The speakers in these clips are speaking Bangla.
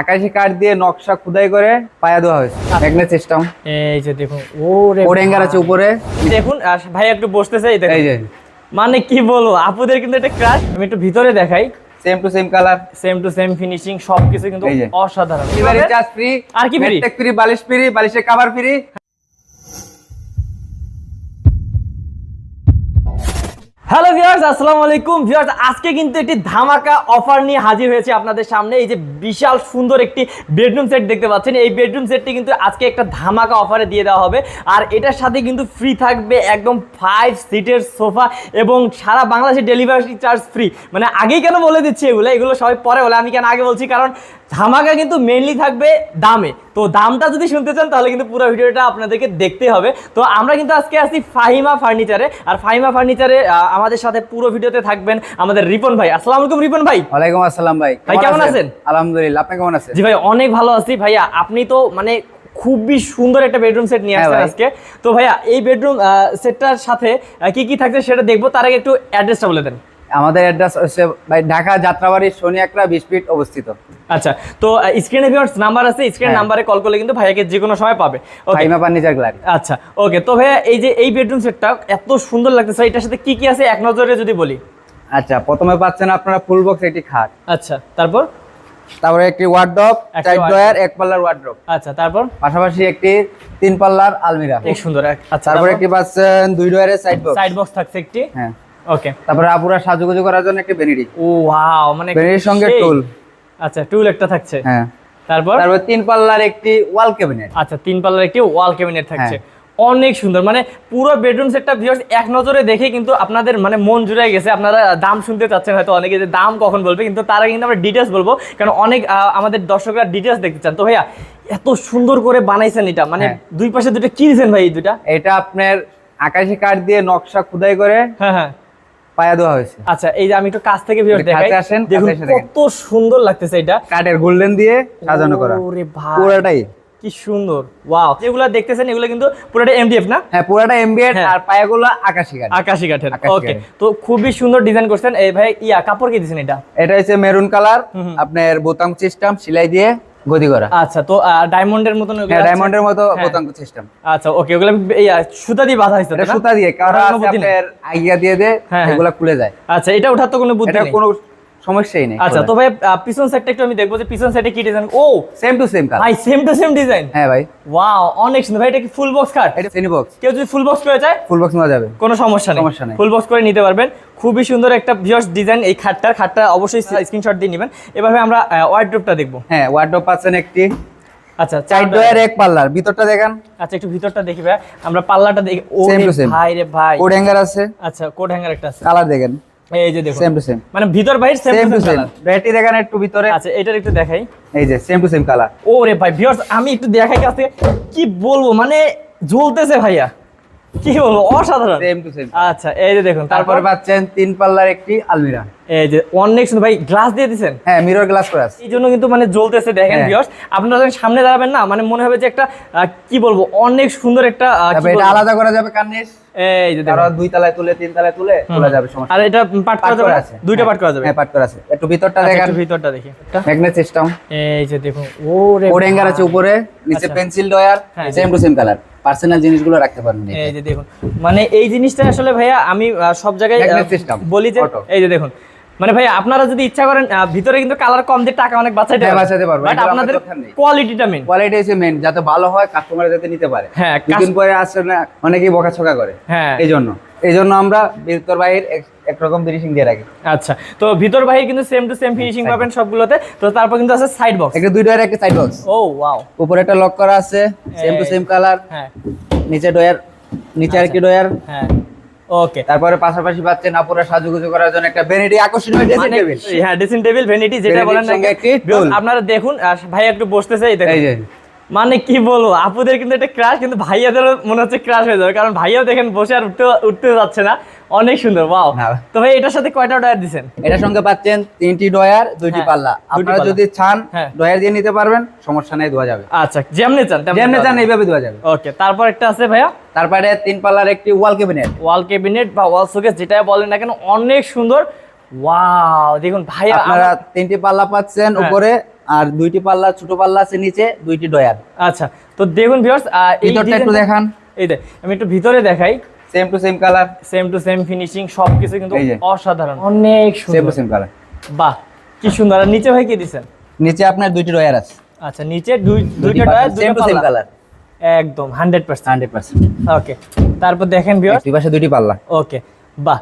আকাশি কাঠ দিয়ে নকশা খুদাই করে পায়া দেওয়া হয়েছে। ম্যাগনেট সিস্টেম এই যে দেখুন ওরে ওরেঙ্গার আছে উপরে। দেখুন ভাই একটু বসতেছে এই দেখুন। এই যে। মানে কি বলব আপুদের কিন্তু এটা ক্রাশ আমি একটু ভিতরে দেখাই। Same to same colour same to same finishing সবকিছু কিন্তু অসাধারণ। এবারে চার্জ ফ্রি আর কি free? ফ্রি বালিশ ফ্রি বালিশের কভার ফ্রি হ্যালো ভিউয়ার্স আসসালামু আলাইকুম। ভিউয়ার্স আজকে কিন্তু একটি ধামাকা অফার নিয়ে হাজির হয়েছে আপনাদের সামনে। এই যে বিশাল সুন্দর একটি বেডরুম সেট দেখতে পাচ্ছেন। এই বেডরুম সেটটি কিন্তু আজকে একটা ধামাকা অফারে দিয়ে দেওয়া হবে। আর এটার সাথে কিন্তু ফ্রি থাকবে একদম ফাইভ সিটের সোফা এবং সারা বাংলাদেশে ডেলিভারি চার্জ ফ্রি মানে আগেই কেন বলে দিচ্ছি এগুলো? এগুলো সবাই পরে বলে, আমি কেন আগে বলছি? কারণ ধামাকা কিন্তু মেনলি থাকবে দামে। তো দামটা যদি শুনতে চান তাহলে কিন্তু পুরো ভিডিওটা আপনাদেরকে দেখতে হবে। তো আমরা কিন্তু আজকে আসছি ফাহিমা ফার্নিচারে। আর ফাহিমা ফার্নিচারে আমাদের সাথে পুরো ভিডিওতে থাকবেন আমাদের রিপন ভাই। আসসালামু আলাইকুম রিপন ভাই। ওয়ালাইকুম আসসালাম ভাই। ভাই, কেমন আছেন? আলহামদুলিল্লাহ আপনি কেমন আছেন? জি ভাই অনেক ভালো আছি। ভাইয়া আপনি তো মানে খুবই সুন্দর একটা বেডরুম সেট নিয়ে হ্যাঁ আসছেন। আজকে। তো ভাইয়া এই বেডরুম সেটটার সাথে কি কি থাকছে সেটা দেখব। তার আগে একটু অ্যাড্রেসটা বলে দেন। আমাদের অ্যাড্রেস হচ্ছে ঢাকা যাত্রাবাড়ি শনি একরা বিশ ফিট অবস্থিত। আচ্ছা তো স্ক্রিনে ভিউয়ার্স নাম্বার আছে স্ক্রিন। নাম্বারে কল করলে কিন্তু ভাইয়াকে যে কোনো সময় পাবে। ফাইমা ফার্নিচার গ্যালারি আচ্ছা ওকে তো ভাইয়া এই যে এই বেডরুম সেটটা এত সুন্দর লাগতেছে এটার সাথে কি কি আছে এক নজরে যদি বলি? আচ্ছা প্রথমে পাচ্ছেন আপনারা ফুল বক্স একটি খাট। আচ্ছা তারপর? তারপরে একটি ওয়ার্ড্রপ একটি চার ডয়ার এক পাল্লার ওয়ার্ড্রপ আচ্ছা তারপর? পাশাপাশি একটি তিন পাল্লার আলমিরা। অনেক সুন্দর আচ্ছা তারপরে একটি পাচ্ছেন দুই ডয়ারের সাইড বক্স সাইড বক্স থাকছে একটি। হ্যাঁ। ওকে তারপরে আপুরা সাজুগুজু করার জন্য একটি বেনিডি। ও ওয়াও মানে বেনিডির সঙ্গে টুল আচ্ছা টুল একটা থাকছে। হ্যাঁ। তারপর? তারপরে তিন পাল্লার একটি ওয়াল ক্যাবিনেট আচ্ছা তিন পাল্লার একটি ওয়াল ক্যাবিনেট থাকছে। হ্যাঁ। অনেক সুন্দর মানে পুরো বেডরুম সেটটা ভিউয়ার্স এক নজরে দেখে কিন্তু আপনাদের মানে মন জুড়ে গেছে। আপনারা দাম শুনতে চাচ্ছেন হয়তো অনেকে যে দাম কখন বলবে কিন্তু তার আগে কিন্তু আমরা ডিটেলস বলব। কারণ অনেক আমাদের দর্শকরা ডিটেলস দেখতে চান। তো ভাইয়া এত সুন্দর করে বানাইছেন এটা। মানে হ্যাঁ। দুই পাশে দুটো কি দিয়েছেন ভাই এই দুটা? এটা আপনার আকাশি কাঠ দিয়ে নকশা খুদাই করে হ্যাঁ হ্যাঁ। পায়া দেওয়া হয়েছে। আচ্ছা এই যে আমি একটু কাছ থেকে একটু দেখাই আসেন, দেখুন। কত সুন্দর লাগতেছে এটা। কাঠের গোল্ডেন দিয়ে সাজানো করা। ওরে ভাই পুরোটাই। কি সুন্দর। ওয়াও যেগুলো দেখতেছেন এগুলো কিন্তু পুরোটা এমডিএফ না? হ্যাঁ পুরোটা হ্যাঁ। আর পায়াগুলো আকাশি কাঠ। আকাশি কাঠের ওকে। তো খুবই সুন্দর ডিজাইন করছেন। এই ভাই ইয়া কাপড় কি দিয়েছেন এটা? এটা হচ্ছে মেরুন কালার আপনার বোতাম সিস্টেম সেলাই দিয়ে। গদি করা। আচ্ছা তো ডায়মন্ডের মতন হ্যাঁ ডায়মন্ডের মতো হ্যাঁ। সিস্টেম আচ্ছা ওকে ওগুলো সুতা দিয়ে বাঁধা হইছে এটা সুতা দিয়ে কারণ আপনার আইগিয়া দিয়ে দে হ্যাঁ, হ্যাঁ। এগুলা খুলে যায়। আচ্ছা এটা ওঠার তো কোনো বুদ্ধি নেই। কোনো সমস্যাই নেই। আচ্ছা তো ভাই পিছন সাইডটা একটু আমি দেখব যে পিছন সাইডে কি ডিজাইন ও! সেম টু সেম কালার ভাই সেম টু সেম ডিজাইন হ্যাঁ ভাই। ওয়াও অনেক সুন্দর। ভাই এটা কি ফুল বক্স কাট এটা বক্স কেউ যদি ফুল বক্স করে চায় ফুল বক্স নেওয়া যাবে। কোনো সমস্যা নেই। সমস্যা নেই। ফুল বক্স করে নিতে পারবেন। খুবই সুন্দর একটা ভিউয়ার্স ডিজাইন এই খাটটার। খাটটা অবশ্যই স্ক্রিনশট দিয়ে নেবেন। এভাবে আমরা ওয়ার্ড্রপটা দেখব। হ্যাঁ ওয়ার্ডরোব পাচ্ছেন একটি। আচ্ছা চার এক পাল্লার। ভিতরটা দেখেন। আচ্ছা একটু ভিতরটা দেখি ভাই। আমরা পাল্লাটা দেখি। ও. ভাই রে ভাই। কোড হ্যাঙ্গার আছে। আচ্ছা কোড হ্যাঙ্গার একটা আছে। কালার দেখেন। এই যে দেখুন। সেম টু সেম মানে ভিতর বাইরে same to same same battery দেখেন একটু ভিতরে। আচ্ছা এটার একটু দেখাই। এই যে সেম টু সেম কালার ওরে ভাই ভিউয়ার্স আমি একটু দেখাই কাছে কি বলব মানে জ্বলতেছে ভাইয়া। কি বলব অসাধারণ। সেম টু সেম আচ্ছা এই যে দেখুন তারপরে পাচ্ছেন তিন পাল্লার একটি আলমিরা। এই যে অনেক ভাই গ্লাস দিয়ে দিছেন হ্যাঁ মিরর গ্লাস করে আছে। এই জন্য কিন্তু মানে জ্বলতেছে দেখেন হ্যাঁ। ভিউয়ার্স আপনারা যখন সামনে দাঁড়াবেন না মানে মনে হবে যে একটা কি বলব অনেক সুন্দর একটা এটা আলাদা করা যাবে কার্নিশ এই যে কারও দুই তলায় তুলে তিন তলায় তুলে তোলা যাবে সমস্যা আর এটা পাট করা যাবে আছে। দুইটা হ্যাঁ। পাট করা যাবে। হ্যাঁ পাট করা আছে। একটু ভিতরটা আচ্ছা, দেখেন। একটু ভিতরটা দেখি। ম্যাগনেট সিস্টেম এই যে দেখুন আছে উপরে নিচে। পেন্সিল ডয়ার হ্যাঁ। Same to same colour personal জিনিসগুলো রাখতে পারবেন এই যে দেখুন মানে এই জিনিসটা আসলে ভাইয়া আমি সব জায়গায় বলি যে এই যে দেখুন মানে ভাই আপনারা যদি ইচ্ছা করেন ভিতরে কিন্তু কালার কম দিয়ে টাকা অনেক বাঁচাইতে হ্যাঁ, পারবেন। বাঁচাতে পারব। বাট আপনাদের। কোয়ালিটিটা মেন কোয়ালিটি ইজ মেন যাতে ভালো হয় কাস্টমার যাতে নিতে পারে হ্যাঁ, দুদিন পরে আসলে অনেকেই বকাছকা করে হ্যাঁ। এই জন্য এই জন্য আমরা ভিতর বাইরের একরকম ফিনিশিং দিয়ে রাখি। আচ্ছা তো ভিতর বাহির কিন্তু সেম টু সেম ফিনিশিং পাবেন সবগুলোতে। তো তারপর কিন্তু আছে সাইড বক্স একটা দুই ডয়ার একটা সাইড বক্স ও ওয়াও উপরে একটা লক করা আছে সেম টু। সেম কালার হ্যাঁ। নিচে ডয়ার নিচে আর কি ডয়ার। হ্যাঁ। ওকে। তারপরে পাশাপাশি বাচ্চা পাচ্ছেন আপুরা সাজুগুজু করার জন্য একটা বেনেডি আকর্ষণীয় ড্রেসিং টেবিল হ্যাঁ ড্রেসিং টেবিল ভ্যানিটি যেটা বলেন না। আপনারা দেখুন ভাই একটু বসতেছে এই দেখুন। এই যে। মানে কি বলব? আপুদের কিন্তু এটা ক্রাশ কিন্তু ভাইয়াদেরও মনে হচ্ছে ক্রাশ হয়ে যাবে। কারণ ভাইয়াও দেখেন বসে আর উঠতে উঠতে যাচ্ছে না। অনেক সুন্দর না। তো ভাই এটার সাথে কয়টা অর্ডার দিছেন? এটার সঙ্গে পাচ্ছেন তিনটি ডয়ার দুইটি হ্যাঁ, পাল্লা। দুইটি আপনারা যদি চান হ্যাঁ। ডয়ার দিয়ে নিতে পারবেন সমস্যা নেই দেওয়া যাবে। আচ্ছা যেমনি চান যেমনি চান এইভাবে দেওয়া যাবে। ওকে তারপর একটা আছে ভাইয়া। তারপরে তিন পাল্লার একটি ওয়াল ক্যাবিনেট ওয়াল ক্যাবিনেট বা ওয়াল শোকেস যেটা বলেন না কেন অনেক সুন্দর। ওয়াও দেখুন ভাই আপনারা তিনটি পাল্লা পাচ্ছেন হ্যাঁ। উপরে আর দুইটি পাল্লা ছোট পাল্লা আছে নিচে দুইটি ডয়ার। আচ্ছা তো দেখুন ভিউয়ার্স ভিতরটা একটু দেখান। এই দেখ আমি একটু ভিতরে দেখাই। Same to same colour same to same finishing সবকিছু কিন্তু অসাধারণ। অনেক সেম সুন্দর। টু সেম কালার বাহ কি সুন্দর। আর নিচে ভাই কি দিছেন নিচে আপনার দুইটি ডয়ার আছে। আচ্ছা নিচে দুই দুইটা drawer same to same colour একদম 100% হান্ড্রেড পার্সেন্ট ওকে তারপর দেখেন ভিউয়ার্স দুই পাশে দুইটি পাল্লা। ওকে বাহ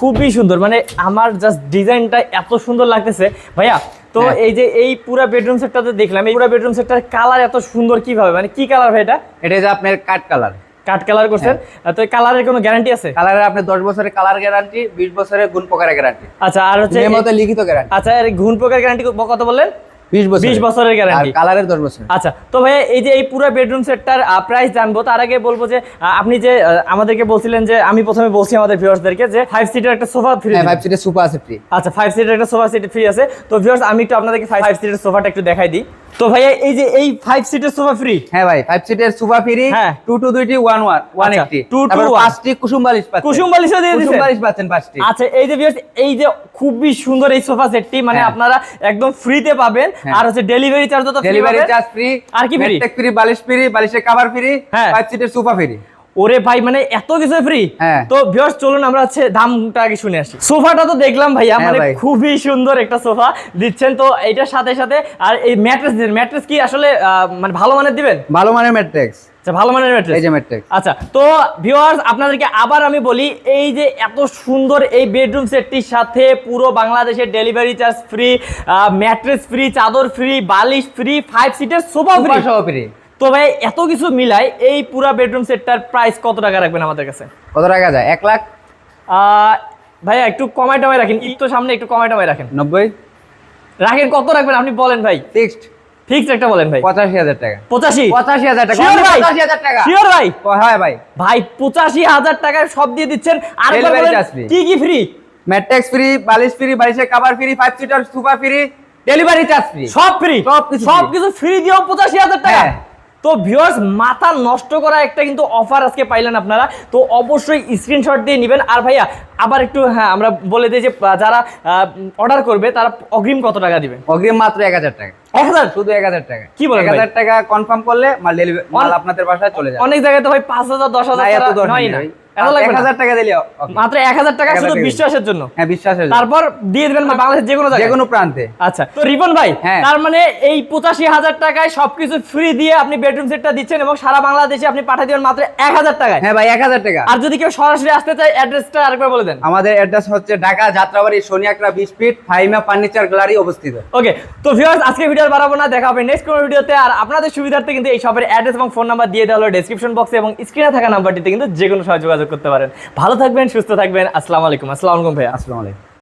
খুবই সুন্দর। মানে আমার জাস্ট ডিজাইনটা এত সুন্দর লাগতেছে। ভাইয়া তো হ্যাঁ। এই যে এই পুরো বেডরুম সেটটাতে দেখলাম এই পুরো বেডরুম সেটটার কালার এত সুন্দর কীভাবে? মানে কি কালার ভাই এটা? এটা যে আপনার কাট কালার কাট কালার করছেন? হ্যাঁ। তো কালারের কোনো গ্যারান্টি আছে? কালারের আপনি দশ বছরের কালার গ্যারান্টি বিশ বছরের গুণ প্রকারের গ্যারান্টি আচ্ছা আর হচ্ছে লিখিত গ্যারান্টি আচ্ছা এর গুণ পোকার গ্যারান্টি কত বললেন? আর কালারের বছর আচ্ছা তো এই যে এই পুরো বেডরুম সেটটার প্রাইস জানব তার আগে বলব যে আপনি যে আমাদেরকে বলছিলেন যে আমি প্রথমে বলছি আমাদের ভিউয়ার্সদেরকে যে ফাইভ সিটার একটা সোফা ফ্রি হ্যাঁ ফাইভ সিটের সোফা আছে ফ্রি আচ্ছা ফাইভ সিটার একটা সোফা সিট ফ্রি আছে। তো ভিউয়ার্স আমি একটু আপনাদেরকে ফাইভ সিটার সোফাটা একটু দেখাই দিই। তো ভাইয়া এই যে এই ফাইভ সিটের সোফা ফ্রি হ্যাঁ ভাই ফাইভ সিটের সোফা ফ্রি হ্যাঁ। টু টু দুইটি ওয়ান ওয়ান ওয়ান আচ্ছা, একটি two to পাঁচটি কুসুম বালিশ পাচ্ছেন। কুসুম বালিশও দিয়ে কুসুম বালিশ পাচ্ছেন পাঁচটি। আচ্ছা এই যে ভিউয়ার্স এই যে খুবই সুন্দর এই সোফা সেটটি মানে হ্যাঁ। আপনারা একদম ফ্রি তে পাবেন। হ্যাঁ। আর হচ্ছে ডেলিভারি চার্জও তো ফ্রি ডেলিভারি চার্জ ফ্রি আর কি ফ্রি ফ্রি বালিশ ফ্রি বালিশের কভার ফ্রি হ্যাঁ। ফাইভ সিটের সোফা ফ্রি ওরে ভাই মানে এত কিছু ফ্রি হ্যাঁ। তো ভিউয়ার্স চলুন আমরা হচ্ছে দামটা আগে শুনে আসি। সোফাটা তো দেখলাম ভাইয়া হ্যাঁ মানে খুবই সুন্দর একটা সোফা। দিচ্ছেন তো এটার সাথে সাথে। আর এই ম্যাট্রেস দিন ম্যাট্রেস কি আসলে মানে ভালো মানের দিবেন? ভালো মানের ম্যাট্রিক্স আচ্ছা ভালো মানের ম্যাট্রেস এই যে ম্যাট্রিক্স আচ্ছা তো ভিউয়ার্স আপনাদেরকে আবার আমি বলি এই যে এত সুন্দর এই বেডরুম সেটটির সাথে পুরো বাংলাদেশের delivery charge free mattress free চাদর ফ্রি বালিশ ফ্রি ফাইভ সিটের সোফা ফ্রি সহ ফ্রি তো ভাই এত কিছু মিলাই এই পুরো বেডরুম সেটটার প্রাইস কত টাকা রাখবেন আমাদের কাছে? কত টাকা যায়? এক লাখ? ভাইয়া একটু কমাই টমাই রাখেন ঈদ তো সামনে একটু কমাই টমাই রাখেন। নব্বই? রাখেন কত রাখবেন আপনি বলেন ভাই। ফিক্সড ফিক্সড একটা বলেন ভাই। পঁচাশি হাজার টাকা। পঁচাশি? পঁচাশি হাজার টাকা। Sure ভাই? পঁচাশি হাজার টাকা। শিওর ভাই? হ্যাঁ ভাই। ভাই পঁচাশি হাজার টাকায় সব দিয়ে দিচ্ছেন। আর কি কি ফ্রি ম্যাট্রিক্স ফ্রি বালিশ ফ্রি বালিশের cover free five seater super free delivery charge free সব ফ্রি সব কিছু ফ্রি দিয়েও পঁচাশি হাজার টাকা? হ্যাঁ। তো ভিউয়ার্স মাথা নষ্ট করা একটা কিন্তু অফার আজকে পাইলেন আপনারা। তো অবশ্যই স্ক্রিনশট দিয়ে নেবেন। আর ভাইয়া আবার একটু হ্যাঁ আমরা বলে দিই যে যারা অর্ডার করবে তারা অগ্রিম কত টাকা দিবে? অগ্রিম মাত্র এক হাজার টাকা। এক হাজার? শুধু এক হাজার টাকা। কি বলেন এক হাজার টাকা কনফার্ম করলে মাল ডেলিভারি মাল আপনাদের বাসায় চলে যায় অনেক জায়গায় তো ভাই পাঁচ হাজার দশ হাজার নেই না। টাকা মাত্র টাকা শুধু বিশ্বাসের জন্য। হ্যাঁ বিশ্বাসের তারপর দিয়ে দেবেন বাংলাদেশের যে কোনো যে কোনো প্রান্তে। আচ্ছা তো রিপন ভাই হ্যাঁ। তার মানে এই পঁচাশি হাজার টাকায় সবকিছু ফ্রি দিয়ে আপনি বেডরুম সেটটা দিচ্ছেন এবং সারা বাংলাদেশে আপনি পাঠিয়ে দিবেন মাত্র এক হাজার টাকায়। হ্যাঁ ভাই এক হাজার টাকা। আর যদি কেউ সরাসরি আসতে চায় অ্যাড্রেসটা আরেকবার বলে দেন। আমাদের অ্যাড্রেস হচ্ছে ঢাকা যাত্রাবাড়ি সোনিয়াকড়া বিশ ফিট ফাইমা ফার্নিচার গ্যালারি অবস্থিত। ওকে তো ভিউয়ার্স আজকে ভিডিও বাড়াবো না দেখা হবে নেক্সট কোনো ভিডিওতে আর আপনাদের সুবিধার্থে কিন্তু এই শপের অ্যাড্রেস এবং ফোন নাম্বার দিয়ে দেওয়া হলো ডেসক্রিপশন বক্সে এবং স্ক্রিনে থাকা নাম্বারটিতে কিন্তু যে কোনো যোগাযোগ করতে পারেন। ভালো থাকবেন সুস্থ থাকবেন। আসসালামু আলাইকুম। আসসালামু আলাইকুম ভাইয়া। আসসালামু আলাইকুম।